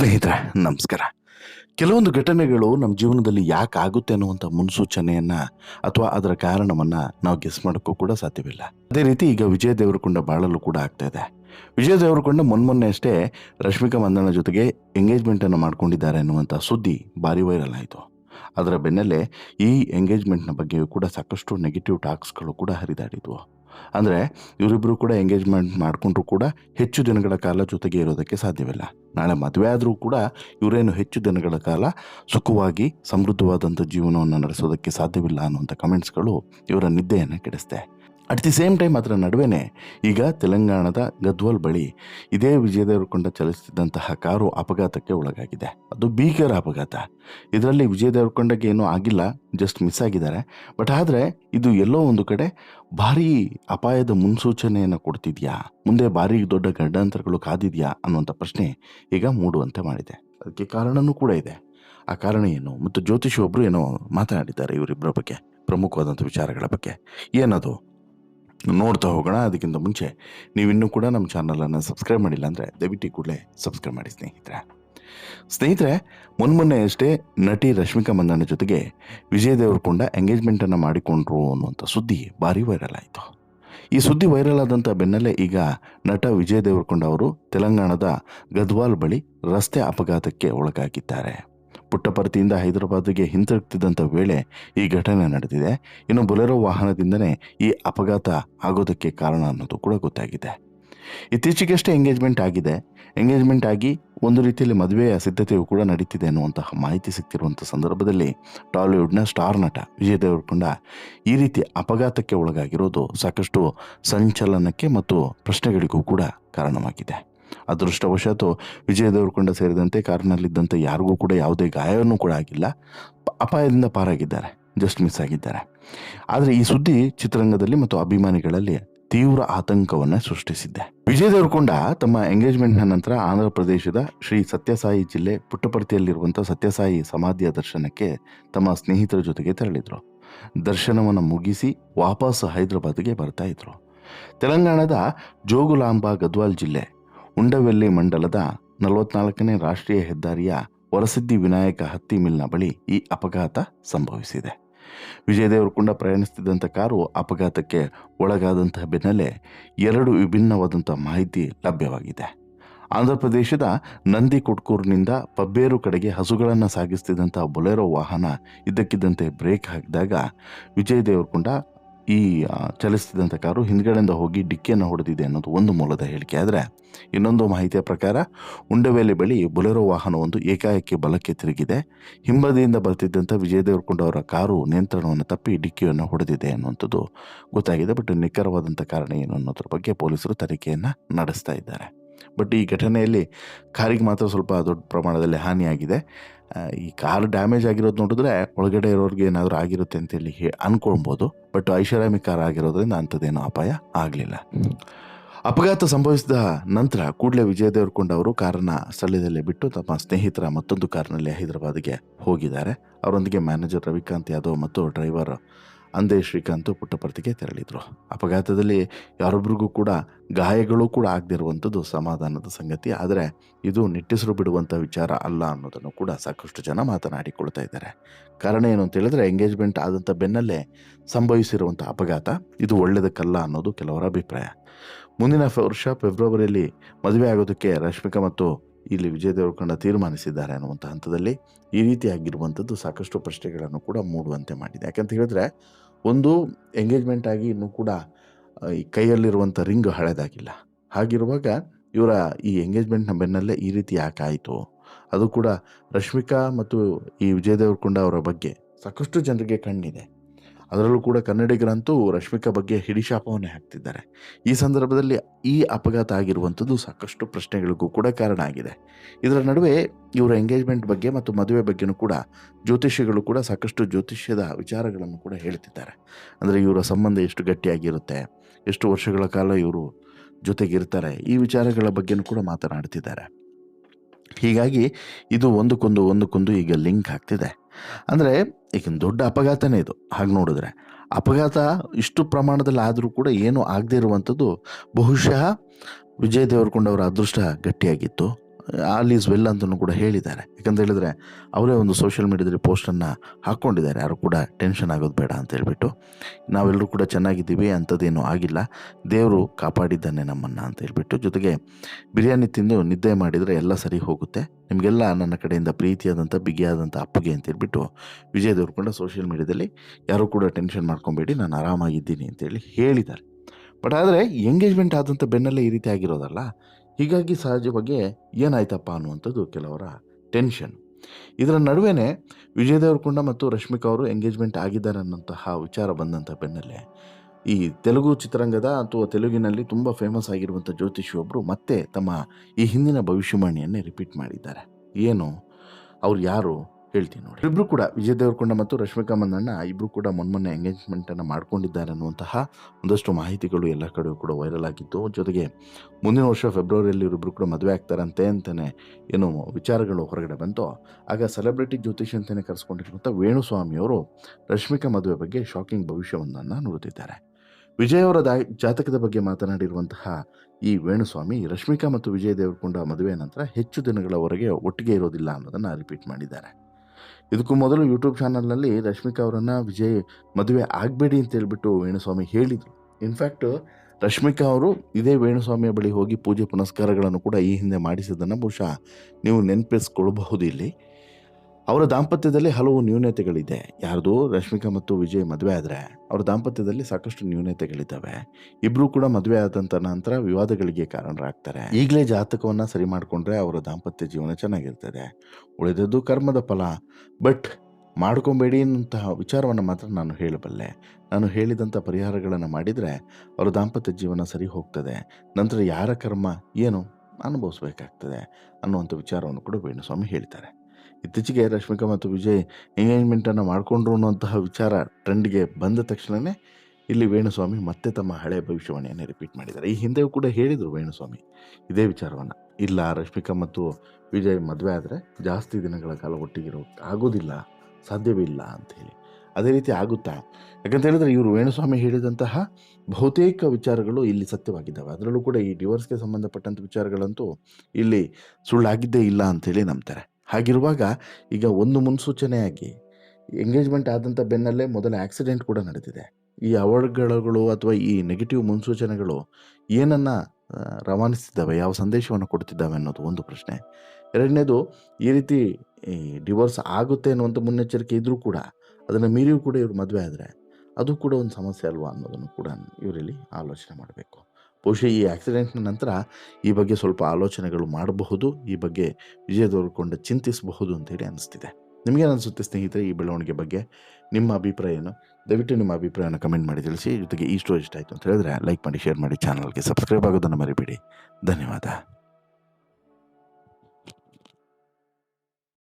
ಸ್ನೇಹಿತರೆ, ನಮಸ್ಕಾರ. ಕೆಲವೊಂದು ಘಟನೆಗಳು ನಮ್ಮ ಜೀವನದಲ್ಲಿ ಯಾಕೆ ಆಗುತ್ತೆ ಅನ್ನುವಂಥ ಮುನ್ಸೂಚನೆಯನ್ನು ಅಥವಾ ಅದರ ಕಾರಣವನ್ನು ನಾವು ಗೆಸ್ ಮಾಡೋಕ್ಕೂ ಕೂಡ ಸಾಧ್ಯವಿಲ್ಲ. ಅದೇ ರೀತಿ ಈಗ ವಿಜಯ ದೇವರಕೊಂಡ ಬಾಳಲು ಕೂಡ ಆಗ್ತಾ ಇದೆ. ವಿಜಯ ದೇವರಕೊಂಡ ಮೊನ್ಮೊನ್ನೆ ಅಷ್ಟೇ ರಶ್ಮಿಕಾ ಮಂದಣ್ಣ ಜೊತೆಗೆ ಎಂಗೇಜ್ಮೆಂಟನ್ನು ಮಾಡ್ಕೊಂಡಿದ್ದಾರೆ ಅನ್ನುವಂಥ ಸುದ್ದಿ ಭಾರಿ ವೈರಲ್ ಆಯಿತು. ಅದರ ಬೆನ್ನಲ್ಲೇ ಈ ಎಂಗೇಜ್ಮೆಂಟ್ನ ಬಗ್ಗೆಯೂ ಕೂಡ ಸಾಕಷ್ಟು ನೆಗೆಟಿವ್ ಟಾಕ್ಸ್ಗಳು ಕೂಡ ಹರಿದಾಡಿದ್ವು. ಅಂದರೆ ಇವರಿಬ್ಬರು ಕೂಡ ಎಂಗೇಜ್ಮೆಂಟ್ ಮಾಡಿಕೊಂಡ್ರು ಕೂಡ ಹೆಚ್ಚು ದಿನಗಳ ಕಾಲ ಜೊತೆಗೆ ಇರೋದಕ್ಕೆ ಸಾಧ್ಯವಿಲ್ಲ. ನಾಳೆ ಮದುವೆ ಆದರೂ ಕೂಡ ಇವರೇನು ಹೆಚ್ಚು ದಿನಗಳ ಕಾಲ ಸುಖವಾಗಿ ಸಮೃದ್ಧವಾದಂಥ ಜೀವನವನ್ನು ನಡೆಸೋದಕ್ಕೆ ಸಾಧ್ಯವಿಲ್ಲ ಅನ್ನುವಂಥ ಕಮೆಂಟ್ಸ್ಗಳು ಇವರ ನಿದ್ದೆಯನ್ನು ಕೆಡಿಸ್ತೆ ಅಟ್ ದಿ ಸೇಮ್ ಟೈಮ್ ಅದರ ನಡುವೆನೇ ಈಗ ತೆಲಂಗಾಣದ ಗದ್ವಾಲ್ ಬಳಿ ಇದೇ ವಿಜಯ ದೇವರಕೊಂಡ ಚಲಿಸುತ್ತಿದ್ದಂತಹ ಕಾರು ಅಪಘಾತಕ್ಕೆ ಒಳಗಾಗಿದೆ. ಅದು ಭೀಕರ ಅಪಘಾತ. ಇದರಲ್ಲಿ ವಿಜಯ ಏನೂ ಆಗಿಲ್ಲ ಜಸ್ಟ್ ಮಿಸ್ ಆಗಿದ್ದಾರೆ. ಬಟ್ ಆದರೆ ಇದು ಎಲ್ಲೋ ಒಂದು ಕಡೆ ಭಾರೀ ಅಪಾಯದ ಮುನ್ಸೂಚನೆಯನ್ನು ಕೊಡ್ತಿದ್ಯಾ? ಮುಂದೆ ಭಾರಿ ದೊಡ್ಡ ಗಡ್ಡಾಂತರಗಳು ಕಾದಿದೆಯಾ ಅನ್ನುವಂಥ ಪ್ರಶ್ನೆ ಈಗ ಮೂಡುವಂತೆ ಮಾಡಿದೆ. ಅದಕ್ಕೆ ಕಾರಣನೂ ಕೂಡ ಇದೆ. ಆ ಕಾರಣ ಏನು? ಮತ್ತು ಜ್ಯೋತಿಷಿ ಒಬ್ಬರು ಏನೋ ಮಾತನಾಡಿದ್ದಾರೆ ಇವರಿಬ್ಬರ ಬಗ್ಗೆ, ಪ್ರಮುಖವಾದಂಥ ವಿಚಾರಗಳ ಬಗ್ಗೆ. ಏನದು? ನೋಡ್ತಾ ಹೋಗೋಣ. ಅದಕ್ಕಿಂತ ಮುಂಚೆ ನೀವಿನ್ನೂ ಕೂಡ ನಮ್ಮ ಚಾನಲನ್ನು ಸಬ್ಸ್ಕ್ರೈಬ್ ಮಾಡಿಲ್ಲ ಅಂದರೆ ದಯವಿಟ್ಟು ಕೂಡಲೇ ಸಬ್ಸ್ಕ್ರೈಬ್ ಮಾಡಿ ಸ್ನೇಹಿತರೆ. ಸ್ನೇಹಿತರೆ, ಮೊನ್ಮೊನ್ನೆ ಅಷ್ಟೇ ನಟಿ ರಶ್ಮಿಕಾ ಮಂದಣ್ಣ ಜೊತೆಗೆ ವಿಜಯ್ ದೇವರಕೊಂಡ ಎಂಗೇಜ್ಮೆಂಟನ್ನು ಮಾಡಿಕೊಂಡ್ರು ಅನ್ನುವಂಥ ಸುದ್ದಿ ಭಾರಿ ವೈರಲ್ ಆಯಿತು. ಈ ಸುದ್ದಿ ವೈರಲ್ ಆದಂಥ ಬೆನ್ನಲ್ಲೇ ಈಗ ನಟ ವಿಜಯ್ ದೇವರಕೊಂಡ ಅವರು ತೆಲಂಗಾಣದ ಗದ್ವಾಲ್ ಬಳಿ ರಸ್ತೆ ಅಪಘಾತಕ್ಕೆ ಒಳಗಾಗಿದ್ದಾರೆ. ಪುಟ್ಟಪರ್ತಿಯಿಂದ ಹೈದರಾಬಾದ್ಗೆ ಹಿಂತಿರುಗ್ತಿದ್ದಂಥ ವೇಳೆ ಈ ಘಟನೆ ನಡೆದಿದೆ. ಇನ್ನು ಬೊಲೆರೋ ವಾಹನದಿಂದನೇ ಈ ಅಪಘಾತ ಆಗೋದಕ್ಕೆ ಕಾರಣ ಅನ್ನೋದು ಕೂಡ ಗೊತ್ತಾಗಿದೆ. ಇತ್ತೀಚೆಗಷ್ಟೇ ಎಂಗೇಜ್ಮೆಂಟ್ ಆಗಿದೆ. ಎಂಗೇಜ್ಮೆಂಟ್ ಆಗಿ ಒಂದು ರೀತಿಯಲ್ಲಿ ಮದುವೆಯ ಸಿದ್ಧತೆಯು ಕೂಡ ನಡೀತಿದೆ ಅನ್ನುವಂತಹ ಮಾಹಿತಿ ಸಿಗ್ತಿರುವಂಥ ಸಂದರ್ಭದಲ್ಲಿ ಟಾಲಿವುಡ್ನ ಸ್ಟಾರ್ ನಟ ವಿಜಯ್ ದೇವರಕೊಂಡ ಈ ರೀತಿ ಅಪಘಾತಕ್ಕೆ ಒಳಗಾಗಿರೋದು ಸಾಕಷ್ಟು ಸಂಚಲನಕ್ಕೆ ಮತ್ತು ಪ್ರಶ್ನೆಗಳಿಗೂ ಕೂಡ ಕಾರಣವಾಗಿದೆ. ಅದೃಷ್ಟವಶಾತ್ತು ವಿಜಯ ದೇವರಕೊಂಡ ಸೇರಿದಂತೆ ಕಾರಿನಲ್ಲಿದ್ದಂಥ ಯಾರಿಗೂ ಕೂಡ ಯಾವುದೇ ಗಾಯವೂ ಕೂಡ ಆಗಿಲ್ಲ. ಅಪಾಯದಿಂದ ಪಾರಾಗಿದ್ದಾರೆ. ಜಸ್ಟ್ ಮಿಸ್ ಆಗಿದ್ದಾರೆ. ಆದರೆ ಈ ಸುದ್ದಿ ಚಿತ್ರರಂಗದಲ್ಲಿ ಮತ್ತು ಅಭಿಮಾನಿಗಳಲ್ಲಿ ತೀವ್ರ ಆತಂಕವನ್ನು ಸೃಷ್ಟಿಸಿದ್ದೆ ವಿಜಯ ದೇವರಕೊಂಡ ತಮ್ಮ ಎಂಗೇಜ್ಮೆಂಟ್ನ ನಂತರ ಆಂಧ್ರ ಪ್ರದೇಶದ ಶ್ರೀ ಸತ್ಯಸಾಯಿ ಜಿಲ್ಲೆ ಪುಟ್ಟಪರ್ತಿಯಲ್ಲಿರುವಂಥ ಸತ್ಯಸಾಯಿ ಸಮಾಧಿಯ ದರ್ಶನಕ್ಕೆ ತಮ್ಮ ಸ್ನೇಹಿತರ ಜೊತೆಗೆ ತೆರಳಿದ್ರು. ದರ್ಶನವನ್ನು ಮುಗಿಸಿ ವಾಪಸ್ ಹೈದರಾಬಾದ್ಗೆ ಬರ್ತಾ ಇದ್ರು. ತೆಲಂಗಾಣದ ಜೋಗುಲಾಂಬ ಗದ್ವಾಲ್ ಜಿಲ್ಲೆ ಉಂಡವೆಲ್ಲಿ ಮಂಡಲದ ನಲವತ್ನಾಲ್ಕನೇ ರಾಷ್ಟ್ರೀಯ ಹೆದ್ದಾರಿಯ ವರಸಿದ್ದಿ ವಿನಾಯಕ ಹತ್ತಿ ಮಿಲ್ನ ಬಳಿ ಈ ಅಪಘಾತ ಸಂಭವಿಸಿದೆ. ವಿಜಯ ದೇವರಕೊಂಡ ಪ್ರಯಾಣಿಸುತ್ತಿದ್ದಂಥ ಕಾರು ಅಪಘಾತಕ್ಕೆ ಒಳಗಾದಂತಹ ಬೆನ್ನಲ್ಲೇ ಎರಡು ವಿಭಿನ್ನವಾದಂಥ ಮಾಹಿತಿ ಲಭ್ಯವಾಗಿದೆ. ಆಂಧ್ರ ಪ್ರದೇಶದ ನಂದಿ ಕುಟ್ಕೂರಿನಿಂದ ಪಬ್ಬೇರು ಕಡೆಗೆ ಹಸುಗಳನ್ನು ಸಾಗಿಸ್ತಿದ್ದಂಥ ಬೊಲೆರೋ ವಾಹನ ಇದ್ದಕ್ಕಿದ್ದಂತೆ ಬ್ರೇಕ್ ಹಾಕಿದಾಗ ವಿಜಯ್ ದೇವರಕೊಂಡ ಈ ಚಲಿಸ್ತಿದ್ದಂಥ ಕಾರು ಹಿಂದ್ಗಡೆಯಿಂದ ಹೋಗಿ ಡಿಕ್ಕಿಯನ್ನು ಹೊಡೆದಿದೆ ಅನ್ನೋದು ಒಂದು ಮೂಲದ ಹೇಳಿಕೆ. ಆದರೆ ಇನ್ನೊಂದು ಮಾಹಿತಿಯ ಪ್ರಕಾರ ಉಂಡವೇಲೆ ಬಳಿ ಬುಲೆರೋ ವಾಹನವೊಂದು ಏಕಾಏಕಿ ಬಲಕ್ಕೆ ತಿರುಗಿದೆ. ಹಿಂಬದಿಯಿಂದ ಬರ್ತಿದ್ದಂಥ ವಿಜಯ ದೇವರಕೊಂಡ ಅವರ ಕಾರು ನಿಯಂತ್ರಣವನ್ನು ತಪ್ಪಿ ಡಿಕ್ಕಿಯನ್ನು ಹೊಡೆದಿದೆ ಅನ್ನುವಂಥದ್ದು ಗೊತ್ತಾಗಿದೆ. ಬಟ್ ನಿಖರವಾದಂಥ ಕಾರಣ ಏನು ಅನ್ನೋದ್ರ ಬಗ್ಗೆ ಪೊಲೀಸರು ತನಿಖೆಯನ್ನು ನಡೆಸ್ತಾ ಇದ್ದಾರೆ. ಬಟ್ ಈ ಘಟನೆಯಲ್ಲಿ ಕಾರಿಗೆ ಮಾತ್ರ ಸ್ವಲ್ಪ ದೊಡ್ಡ ಪ್ರಮಾಣದಲ್ಲಿ ಹಾನಿಯಾಗಿದೆ. ಈ ಕಾರ್ ಡ್ಯಾಮೇಜ್ ಆಗಿರೋದು ನೋಡಿದ್ರೆ ಒಳಗಡೆ ಇರೋರಿಗೆ ಏನಾದರೂ ಆಗಿರುತ್ತೆ ಅಂತ ಹೇಳಿ ಅನ್ಕೊಳ್ಬೋದು. ಬಟ್ ಐಷಾರಾಮಿ ಕಾರ್ ಆಗಿರೋದ್ರಿಂದ ಅಂಥದ್ದೇನೋ ಅಪಾಯ ಆಗಲಿಲ್ಲ. ಅಪಘಾತ ಸಂಭವಿಸಿದ ನಂತರ ಕೂಡಲೇ ವಿಜಯ ದೇವರಕೊಂಡ ಅವರು ಕಾರನ್ನ ಸ್ಥಳದಲ್ಲೇ ಬಿಟ್ಟು ತಮ್ಮ ಸ್ನೇಹಿತರ ಮತ್ತೊಂದು ಕಾರಿನಲ್ಲಿ ಹೈದರಾಬಾದ್ಗೆ ಹೋಗಿದ್ದಾರೆ. ಅವರೊಂದಿಗೆ ಮ್ಯಾನೇಜರ್ ರವಿಕಾಂತ್ ಯಾದವ್ ಮತ್ತು ಡ್ರೈವರ್ ಅಂದೇ ಶ್ರೀಕಾಂತ್ ಪುಟ್ಟಪರ್ತಿಗೆ ತೆರಳಿದ್ರು. ಅಪಘಾತದಲ್ಲಿ ಯಾರೊಬ್ಬರಿಗೂ ಕೂಡ ಗಾಯಗಳು ಕೂಡ ಆಗದಿರುವಂಥದ್ದು ಸಮಾಧಾನದ ಸಂಗತಿ. ಆದರೆ ಇದು ನಿಟ್ಟಿಸರು ಬಿಡುವಂಥ ವಿಚಾರ ಅಲ್ಲ ಅನ್ನೋದನ್ನು ಕೂಡ ಸಾಕಷ್ಟು ಜನ ಮಾತನಾಡಿಕೊಳ್ತಾ ಇದ್ದಾರೆ. ಕಾರಣ ಏನು ಅಂತ ಹೇಳಿದ್ರೆ ಎಂಗೇಜ್ಮೆಂಟ್ ಆದಂಥ ಬೆನ್ನಲ್ಲೇ ಸಂಭವಿಸಿರುವಂಥ ಅಪಘಾತ ಇದು ಒಳ್ಳೆಯದಕ್ಕಲ್ಲ ಅನ್ನೋದು ಕೆಲವರ ಅಭಿಪ್ರಾಯ. ಮುಂದಿನ ವರ್ಷ ಫೆಬ್ರವರಿಯಲ್ಲಿ ಮದುವೆ ಆಗೋದಕ್ಕೆ ರಶ್ಮಿಕಾ ಮತ್ತು ಇಲ್ಲಿ ವಿಜಯ ದೇವರಕೊಂಡ ತೀರ್ಮಾನಿಸಿದ್ದಾರೆ ಅನ್ನುವಂಥ ಹಂತದಲ್ಲಿ ಈ ರೀತಿ ಆಗಿರುವಂಥದ್ದು ಸಾಕಷ್ಟು ಪ್ರಶ್ನೆಗಳನ್ನು ಕೂಡ ಮೂಡುವಂತೆ ಮಾಡಿದೆ. ಯಾಕಂತ ಹೇಳಿದ್ರೆ ಒಂದು ಎಂಗೇಜ್ಮೆಂಟ್ ಆಗಿ ಇನ್ನೂ ಕೂಡ ಈ ಕೈಯಲ್ಲಿರುವಂಥ ರಿಂಗ್ ಹಳೆದಾಗಿಲ್ಲ. ಹಾಗಿರುವಾಗ ಇವರ ಈ ಎಂಗೇಜ್ಮೆಂಟ್ನ ಬೆನ್ನಲ್ಲೇ ಈ ರೀತಿ ಯಾಕೆ ಆಯಿತು? ಅದು ಕೂಡ ರಶ್ಮಿಕಾ ಮತ್ತು ಈ ವಿಜಯ ದೇವರಕೊಂಡ ಅವರ ಬಗ್ಗೆ ಸಾಕಷ್ಟು ಜನರಿಗೆ ಕಣ್ಣಿದೆ. ಅದರಲ್ಲೂ ಕೂಡ ಕನ್ನಡಿಗರಂತೂ ರಶ್ಮಿಕಾ ಬಗ್ಗೆ ಹಿಡಿಶಾಪವನ್ನೇ ಹಾಕ್ತಿದ್ದಾರೆ. ಈ ಸಂದರ್ಭದಲ್ಲಿ ಈ ಅಪಘಾತ ಆಗಿರುವಂಥದ್ದು ಸಾಕಷ್ಟು ಪ್ರಶ್ನೆಗಳಿಗೂ ಕೂಡ ಕಾರಣ ಆಗಿದೆ. ಇದರ ನಡುವೆ ಇವರ ಎಂಗೇಜ್ಮೆಂಟ್ ಬಗ್ಗೆ ಮತ್ತು ಮದುವೆ ಬಗ್ಗೆನೂ ಕೂಡ ಜ್ಯೋತಿಷಿಗಳು ಕೂಡ ಸಾಕಷ್ಟು ಜ್ಯೋತಿಷ್ಯದ ವಿಚಾರಗಳನ್ನು ಕೂಡ ಹೇಳ್ತಿದ್ದಾರೆ. ಅಂದರೆ ಇವರ ಸಂಬಂಧ ಎಷ್ಟು ಗಟ್ಟಿಯಾಗಿರುತ್ತೆ, ಎಷ್ಟು ವರ್ಷಗಳ ಕಾಲ ಇವರು ಜೊತೆಗಿರ್ತಾರೆ, ಈ ವಿಚಾರಗಳ ಬಗ್ಗೆನೂ ಕೂಡ ಮಾತನಾಡ್ತಿದ್ದಾರೆ. ಹೀಗಾಗಿ ಇದು ಒಂದಕ್ಕೊಂದು ಒಂದಕ್ಕೊಂದು ಈಗ ಲಿಂಕ್ ಆಗ್ತಿದೆ. ಅಂದರೆ ಈಗ ದೊಡ್ಡ ಅಪಘಾತನೇ ಇದು. ಹಾಗೆ ನೋಡಿದ್ರೆ ಅಪಘಾತ ಇಷ್ಟು ಪ್ರಮಾಣದಲ್ಲಿ ಆದರೂ ಕೂಡ ಏನೂ ಆಗದೇ ಇರುವಂಥದ್ದು ಬಹುಶಃ ವಿಜಯ್ ದೇವರಕೊಂಡವರ ಅದೃಷ್ಟ ಗಟ್ಟಿಯಾಗಿತ್ತು. ಆಲ್ ಈಸ್ ವೆಲ್ ಅಂತಲೂ ಕೂಡ ಹೇಳಿದ್ದಾರೆ. ಯಾಕಂತ ಹೇಳಿದ್ರೆ, ಅವರೇ ಒಂದು ಸೋಷಿಯಲ್ ಮೀಡಿಯಾದಲ್ಲಿ ಪೋಸ್ಟನ್ನು ಹಾಕ್ಕೊಂಡಿದ್ದಾರೆ ಯಾರು ಕೂಡ ಟೆನ್ಷನ್ ಆಗೋದು ಬೇಡ ಅಂತ ಹೇಳ್ಬಿಟ್ಟು. ನಾವೆಲ್ಲರೂ ಕೂಡ ಚೆನ್ನಾಗಿದ್ದೀವಿ, ಅಂಥದ್ದೇನೂ ಆಗಿಲ್ಲ. ದೇವರು ಕಾಪಾಡಿದ್ದಾನೆ ನಮ್ಮನ್ನು ಅಂತ ಹೇಳ್ಬಿಟ್ಟು. ಜೊತೆಗೆ, ಬಿರಿಯಾನಿ ತಿಂದು ನಿದ್ದೆ ಮಾಡಿದರೆ ಎಲ್ಲ ಸರಿ ಹೋಗುತ್ತೆ. ನಿಮಗೆಲ್ಲ ನನ್ನ ಕಡೆಯಿಂದ ಪ್ರೀತಿಯಾದಂಥ, ಬಿಗಿಯಾದಂಥ ಅಪ್ಪುಗೆ ಅಂತ ಹೇಳ್ಬಿಟ್ಟು ವಿಜಯ್ ದೇವ್ರಕೊಂಡ ಸೋಷಿಯಲ್ ಮೀಡಿಯಾದಲ್ಲಿ ಯಾರೂ ಕೂಡ ಟೆನ್ಷನ್ ಮಾಡ್ಕೊಬೇಡಿ, ನಾನು ಆರಾಮಾಗಿದ್ದೀನಿ ಅಂತೇಳಿ ಹೇಳಿದ್ದಾರೆ. ಬಟ್ ಆದರೆ ಎಂಗೇಜ್ಮೆಂಟ್ ಆದಂಥ ಬೆನ್ನಲ್ಲೇ ಈ ರೀತಿ ಆಗಿರೋದಲ್ಲ? ಹೀಗಾಗಿ ಸಹಜವಾಗಿ ಏನಾಯ್ತಪ್ಪ ಅನ್ನುವಂಥದ್ದು ಕೆಲವರ ಟೆನ್ಷನ್ ಇದರ ನಡುವೆನೇ ವಿಜಯ್ ದೇವರಕೊಂಡ ಮತ್ತು ರಶ್ಮಿಕಾ ಅವರು ಎಂಗೇಜ್ಮೆಂಟ್ ಆಗಿದ್ದಾರೆ ಅನ್ನೋಂತಹ ವಿಚಾರ ಬಂದಂಥ ಬೆನ್ನಲ್ಲೇ, ಈ ತೆಲುಗು ಚಿತ್ರರಂಗದ ಅಥವಾ ತೆಲುಗಿನಲ್ಲಿ ತುಂಬ ಫೇಮಸ್ ಆಗಿರುವಂಥ ಜ್ಯೋತಿಷಿ ಒಬ್ಬರು ಮತ್ತೆ ತಮ್ಮ ಈ ಹಿಂದಿನ ಭವಿಷ್ಯವಾಣಿಯನ್ನೇ ರಿಪೀಟ್ ಮಾಡಿದ್ದಾರೆ. ಏನು? ಅವ್ರು ಯಾರು? ಹೇಳ್ತೀನಿ ನೋಡಿ. ಇಬ್ಬರು ಕೂಡ ವಿಜಯ್ ದೇವರಕೊಂಡ ಮತ್ತು ರಶ್ಮಿಕಾ ಮಂದಣ್ಣ ಇಬ್ಬರು ಕೂಡ ಮೊನ್ನೆ ಎಂಗೇಜ್ಮೆಂಟನ್ನು ಮಾಡ್ಕೊಂಡಿದ್ದಾರೆ ಅನ್ನುವಂತಹ ಒಂದಷ್ಟು ಮಾಹಿತಿಗಳು ಎಲ್ಲ ಕಡೆಯೂ ಕೂಡ ವೈರಲ್ ಆಗಿತ್ತು. ಜೊತೆಗೆ ಮುಂದಿನ ವರ್ಷ ಫೆಬ್ರವರಿಯಲ್ಲಿ ಇವರಿಬ್ಬರು ಕೂಡ ಮದುವೆ ಆಗ್ತಾರಂತೆ ಅಂತಲೇ ಏನು ವಿಚಾರಗಳು ಹೊರಗಡೆ ಬಂತು. ಆಗ ಸೆಲೆಬ್ರಿಟಿ ಜ್ಯೋತಿಷಿ ಅಂತಲೇ ಕರೆಸ್ಕೊಂಡಿರುವಂಥ ವೇಣುಸ್ವಾಮಿಯವರು ರಶ್ಮಿಕಾ ಮದುವೆ ಬಗ್ಗೆ ಶಾಕಿಂಗ್ ಭವಿಷ್ಯವೊಂದನ್ನು ನುಡಿದಿದ್ದಾರೆ. ವಿಜಯ್ ಅವರ ದಾ ಜಾತಕದ ಬಗ್ಗೆ ಮಾತನಾಡಿರುವಂತಹ ಈ ವೇಣುಸ್ವಾಮಿ ರಶ್ಮಿಕಾ ಮತ್ತು ವಿಜಯ್ ದೇವರಕೊಂಡ ಮದುವೆ ನಂತರ ಹೆಚ್ಚು ದಿನಗಳವರೆಗೆ ಒಟ್ಟಿಗೆ ಇರೋದಿಲ್ಲ ಅನ್ನೋದನ್ನು ರಿಪೀಟ್ ಮಾಡಿದ್ದಾರೆ. ಇದಕ್ಕೂ ಮೊದಲು ಯೂಟ್ಯೂಬ್ ಚಾನಲ್ನಲ್ಲಿ ರಶ್ಮಿಕಾ ಅವರನ್ನು ವಿಜಯ್ ಮದುವೆ ಆಗಬೇಡಿ ಅಂತ ಹೇಳ್ಬಿಟ್ಟು ವೇಣುಸ್ವಾಮಿ ಹೇಳಿದರು. ಇನ್ಫ್ಯಾಕ್ಟ್ ರಶ್ಮಿಕಾ ಅವರು ಇದೇ ವೇಣುಸ್ವಾಮಿಯ ಬಳಿ ಹೋಗಿ ಪೂಜೆ ಪುನಸ್ಕಾರಗಳನ್ನು ಕೂಡ ಈ ಹಿಂದೆ ಮಾಡಿಸಿದ್ದನ್ನು ಬಹುಶಃ ನೀವು ನೆನಪಿಸ್ಕೊಳ್ಬಹುದು ಇಲ್ಲಿ ಅವರ ದಾಂಪತ್ಯದಲ್ಲಿ ಹಲವು ನ್ಯೂನತೆಗಳಿದೆ. ಯಾರ್ದು ರಶ್ಮಿಕಾ ಮತ್ತು ವಿಜಯ್ ಮದುವೆ ಆದರೆ ಅವರ ದಾಂಪತ್ಯದಲ್ಲಿ ಸಾಕಷ್ಟು ನ್ಯೂನತೆಗಳಿದ್ದಾವೆ. ಇಬ್ಬರು ಕೂಡ ಮದುವೆ ಆದಂತ ನಂತರ ವಿವಾದಗಳಿಗೆ ಕಾರಣರಾಗ್ತಾರೆ. ಈಗಲೇ ಜಾತಕವನ್ನು ಸರಿ ಮಾಡಿಕೊಂಡ್ರೆ ಅವರ ದಾಂಪತ್ಯ ಜೀವನ ಚೆನ್ನಾಗಿರ್ತದೆ. ಉಳಿದದ್ದು ಕರ್ಮದ ಫಲ. ಬಟ್ ಮಾಡ್ಕೊಬೇಡಿ ಅನ್ನುವಂತಹ ವಿಚಾರವನ್ನು ಮಾತ್ರ ನಾನು ಹೇಳಬಲ್ಲೆ. ನಾನು ಹೇಳಿದಂಥ ಪರಿಹಾರಗಳನ್ನು ಮಾಡಿದರೆ ಅವರ ದಾಂಪತ್ಯ ಜೀವನ ಸರಿ ಹೋಗ್ತದೆ. ನಂತರ ಯಾರ ಕರ್ಮ, ಏನು ಅನುಭವಿಸ್ಬೇಕಾಗ್ತದೆ ಅನ್ನುವಂಥ ವಿಚಾರವನ್ನು ಕೂಡ ವೇಣುಸ್ವಾಮಿ ಹೇಳ್ತಾರೆ. ಇತ್ತೀಚೆಗೆ ರಶ್ಮಿಕಾ ಮತ್ತು ವಿಜಯ್ ಎಂಗೇಜ್ಮೆಂಟನ್ನು ಮಾಡಿಕೊಂಡ್ರು ಅನ್ನುವಂತಹ ವಿಚಾರ ಟ್ರೆಂಡ್ಗೆ ಬಂದ ತಕ್ಷಣವೇ ಇಲ್ಲಿ ವೇಣುಸ್ವಾಮಿ ಮತ್ತೆ ತಮ್ಮ ಹಳೆಯ ಭವಿಷ್ಯವಾಣಿಯನ್ನು ರಿಪೀಟ್ ಮಾಡಿದ್ದಾರೆ. ಈ ಹಿಂದೆಯೂ ಕೂಡ ಹೇಳಿದರು ವೇಣುಸ್ವಾಮಿ ಇದೇ ವಿಚಾರವನ್ನು. ಇಲ್ಲ ರಶ್ಮಿಕಾ ಮತ್ತು ವಿಜಯ್ ಮದುವೆ ಆದರೆ ಜಾಸ್ತಿ ದಿನಗಳ ಕಾಲ ಒಟ್ಟಿಗಿರೋ ಆಗೋದಿಲ್ಲ, ಸಾಧ್ಯವೇ ಇಲ್ಲ ಅಂಥೇಳಿ ಅದೇ ರೀತಿ ಆಗುತ್ತಾ? ಯಾಕಂತ ಹೇಳಿದ್ರೆ ಇವರು ವೇಣುಸ್ವಾಮಿ ಹೇಳಿದಂತಹ ಬಹುತೇಕ ವಿಚಾರಗಳು ಇಲ್ಲಿ ಸತ್ಯವಾಗಿದ್ದಾವೆ. ಅದರಲ್ಲೂ ಕೂಡ ಈ ಡಿವೋರ್ಸ್ಗೆ ಸಂಬಂಧಪಟ್ಟಂಥ ವಿಚಾರಗಳಂತೂ ಇಲ್ಲಿ ಸುಳ್ಳಾಗಿದ್ದೇ ಇಲ್ಲ ಅಂಥೇಳಿ ನಂಬ್ತಾರೆ. ಹಾಗಿರುವಾಗ ಈಗ ಒಂದು ಮುನ್ಸೂಚನೆಯಾಗಿ ಎಂಗೇಜ್ಮೆಂಟ್ ಆದಂಥ ಬೆನ್ನಲ್ಲೇ ಮೊದಲ ಆಕ್ಸಿಡೆಂಟ್ ಕೂಡ ನಡೆದಿದೆ. ಈ ಅವಘಡಗಳು ಅಥವಾ ಈ ನೆಗೆಟಿವ್ ಮುನ್ಸೂಚನೆಗಳು ಏನನ್ನು ರವಾನಿಸ್ತಿದ್ದಾವೆ, ಯಾವ ಸಂದೇಶವನ್ನು ಕೊಡ್ತಿದ್ದಾವೆ ಅನ್ನೋದು ಒಂದು ಪ್ರಶ್ನೆ. ಎರಡನೇದು, ಈ ರೀತಿ ಈ ಡಿವೋರ್ಸ್ ಆಗುತ್ತೆ ಅನ್ನುವಂಥ ಮುನ್ನೆಚ್ಚರಿಕೆ ಇದ್ದರೂ ಕೂಡ ಅದನ್ನು ಮೀರಿಯೂ ಕೂಡ ಇವರು ಮದುವೆ ಆದರೆ ಅದು ಕೂಡ ಒಂದು ಸಮಸ್ಯೆ ಅಲ್ವಾ ಅನ್ನೋದನ್ನು ಕೂಡ ಇವರಲ್ಲಿ ಆಲೋಚನೆ ಮಾಡಬೇಕು. ಬಹುಶಃ ಈ ಆಕ್ಸಿಡೆಂಟ್ನ ನಂತರ ಈ ಬಗ್ಗೆ ಸ್ವಲ್ಪ ಆಲೋಚನೆಗಳು ಮಾಡಬಹುದು, ಈ ಬಗ್ಗೆ ವಿಜಯ ದೇವರಕೊಂಡ ಚಿಂತಿಸಬಹುದು ಅಂತೇಳಿ ಅನಿಸ್ತಿದೆ. ನಿಮಗೇನು ಅನಿಸುತ್ತೆ ಸ್ನೇಹಿತರೆ ಈ ಬೆಳವಣಿಗೆ ಬಗ್ಗೆ? ನಿಮ್ಮ ಅಭಿಪ್ರಾಯ ಏನು ದಯವಿಟ್ಟು ನಿಮ್ಮ ಅಭಿಪ್ರಾಯನ ಕಮೆಂಟ್ ಮಾಡಿ ತಿಳಿಸಿ. ಜೊತೆಗೆ ಈ ಸ್ಟೋರಿ ಇಷ್ಟ ಆಯಿತು ಅಂತ ಹೇಳಿದ್ರೆ ಲೈಕ್ ಮಾಡಿ ಶೇರ್ ಮಾಡಿ ಚಾನಲ್ಗೆ ಸಬ್ಸ್ಕ್ರೈಬ್ ಆಗೋದನ್ನು ಮರಿಬೇಡಿ. ಧನ್ಯವಾದ.